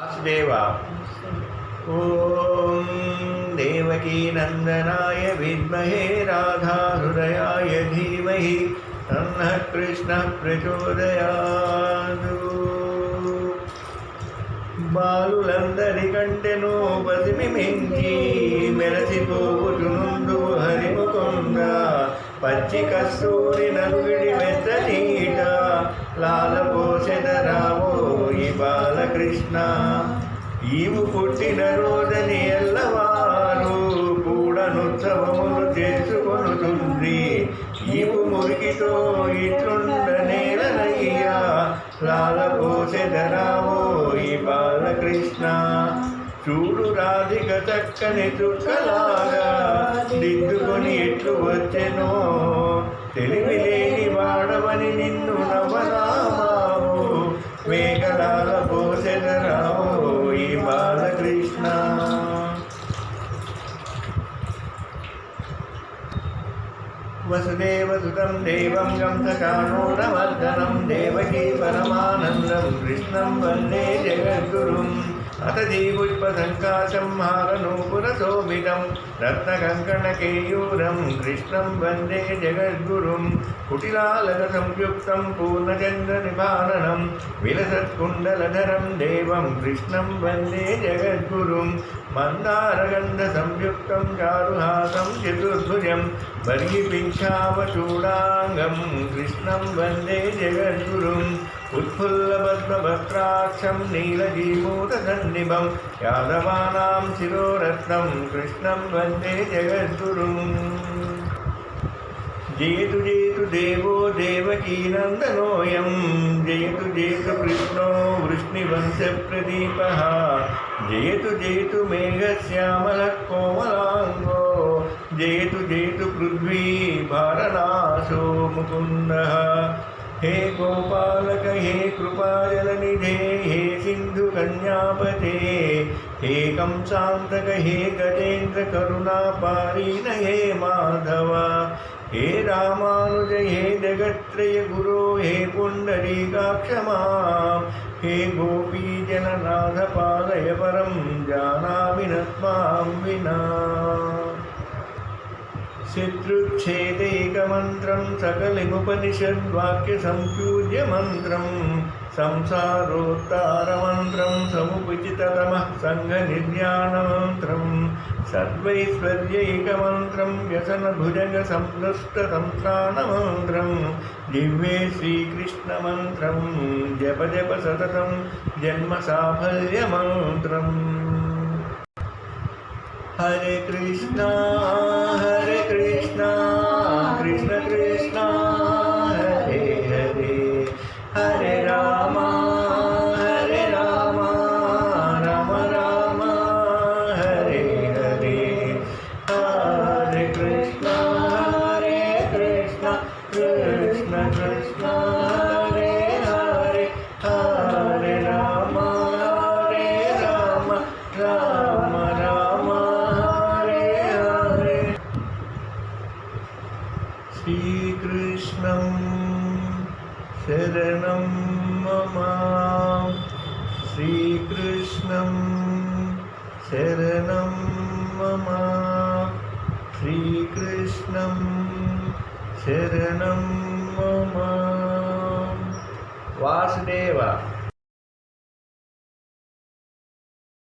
వాసుదేవ. ఓం దేవకీ నందనాయ విద్మహే రాధాహృదయాయ ధీమహి తన్న కృష్ణ ప్రచోదయాదు బాలులందరికంటెను బతిమి మించి మెరసిపోవుచునుందు హరిముకుంద. పచ్చి కస్తూరి నలుగిడి మెత్త నీట లాలపోసెదరావో ఈ బాలకృష్ణ ఈవు పుట్టిన రోజని ఎల్లవారు కూడనుత్సవములు చేసుకొనుతుంది ఈవు మురికితో ఇట్లుండనేలనయ్యా లాలపోసెదరావో ఈ బాలకృష్ణ. చూడు రాధిక చక్కని చుక్కలాగా దిద్దుకొని ఎట్లు వచ్చెనో తెలివి వసుదేవసుతం దేవం కంసచానూరమర్దనం దేవకీ పరమానందం కృష్ణం వందే జగద్గురుం అత జీవుష్పంకాశంహారనూపురసోమితం రత్నకంకణకేయూరం కృష్ణం వందే జగద్గురుం. కుటిలాలక సంయుక్తం పూర్ణచంద్ర నిపాలనం విలసత్కుండలధరం దేవం కృష్ణం వందే జగద్గురుం. మందారగంధ సంయుక్తం చారుహాసం చతుర్భుజం. బర్హిపింఛావచూడాంగం కృష్ణం వందే జగద్గురుం. उत्फुल्लपद्मभद्राक्षं नीलजीमूतसन्निभं यादवानां शिरोरत्नं कृष्णं वन्दे जगद्गुरुम् जयतु जयतु देवो देवकीनन्दनोऽयं जयतु जयतु कृष्णो वृष्णिवंशप्रदीपः जयतु जयतु मेघश्यामलः कोमलाङ्गो जयतु जयतु पृथ्वी भारनाशो मुकुन्दः हे गोपालक हे कृपाजलनिधे, हे सिन्धुकन्यापते हे कंसान्तक हे गजेन्द्रकरुणापारीन हे माधव, हे रामानुज, हे जगत्त्रय गुरो, हे पुण्डरीकाक्षमा हे गोपीजननाथ पालय परं जानामि न त्वां विना। शत्रुच्छेदैकमन्त्रं सकलिमुपनिषद्वाक्यसम्पूज्यमन्त्रं संसारोत्तारमन्त्रं समुपचिततमः सङ्घनिर्याणमन्त्रं सर्वैश्वर्यैकमन्त्रं व्यसनभुजगसंस्कृष्टसंत्राणमन्त्रं दिव्ये श्रीकृष्णमन्त्रं जप जप सततं जन्मसाफल्यमन्त्रम् हरे Krishna Krishna Krishna Hare Hare Hare Rama Hare Rama Rama Rama Hare Hare Sri Krishnam Saranam Mama Sri Krishnam Saranam Mama Sri Krishnam शरणं मम वासुदेव